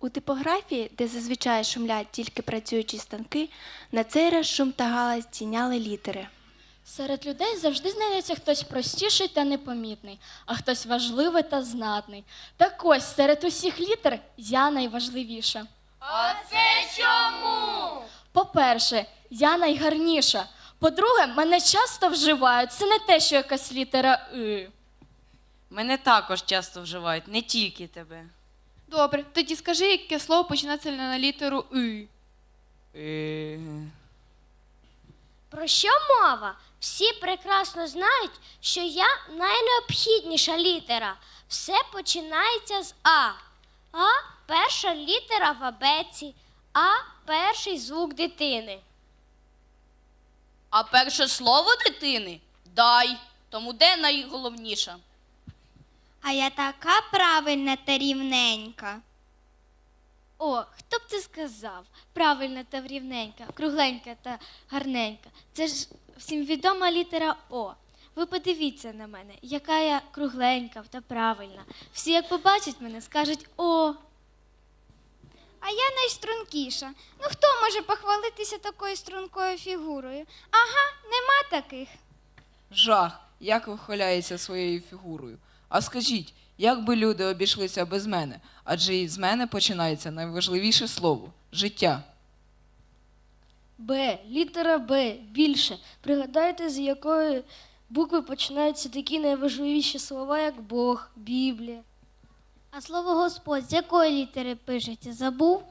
У типографії, де зазвичай шумлять тільки працюючі станки, на цей раз шум та галас здійняли літери. Серед людей завжди знайдеться хтось простіший та непомітний, а хтось важливий та знатний. Так ось серед усіх літер я найважливіша. А це чому? По-перше, я найгарніша. По-друге, мене часто вживають. Це не те, що якась літера И. Мене також часто вживають, не тільки тебе. Добре, тоді скажи, яке слово починається на літеру И. Е, Про що мова? Всі прекрасно знають, що я найнеобхідніша літера. Все починається з А. А перша літера в абеці, А перший звук дитини. А перше слово дитини дай, тому де найголовніша. А я така правильна та рівненька. О, хто б це сказав? Правильна та рівненька, кругленька та гарненька. Це ж всім відома літера О. Ви подивіться на мене, яка я кругленька та правильна. Всі, як побачать мене, скажуть О. А я найстрункіша. Ну хто може похвалитися такою стрункою фігурою? Ага, нема таких. Жах, як вихваляється своєю фігурою. А скажіть, як би люди обійшлися без мене? Адже із мене починається найважливіше слово життя. Б, літера Б, більше. Пригадайте, з якої букви починаються такі найважливіші слова, як Бог, Біблія. А слово Господь з якої літери пишеться? Забув?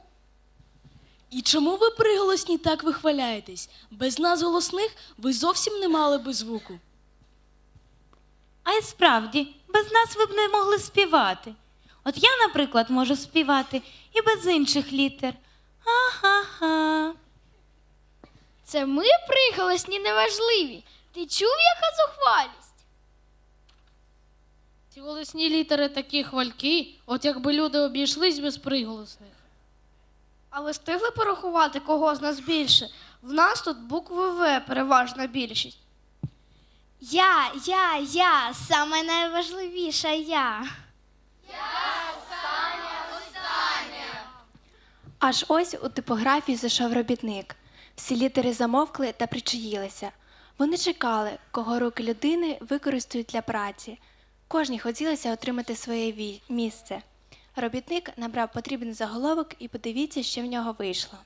І чому ви приголосні так вихваляєтесь? Без нас голосних ви зовсім не мали би звуку. Й справді, без нас ви б не могли співати. От я, наприклад, можу співати і без інших літер. Ха-ха-ха. Це ми приголосні неважливі. Ти чув, яка зухвалість? Ці голосні літери такі хвалькі, от якби люди обійшлись без приголосних. А ви встигли порахувати, кого з нас більше? В нас тут букви В переважна більшість. Я, я, я, саме найважливіша я. Аж ось у типографії зайшов робітник. Всі літери замовкли та причаїлися. Вони чекали, кого руки людини використають для праці. Кожній хотілося отримати своє місце. Робітник набрав потрібний заголовок і подивіться, що в нього вийшло.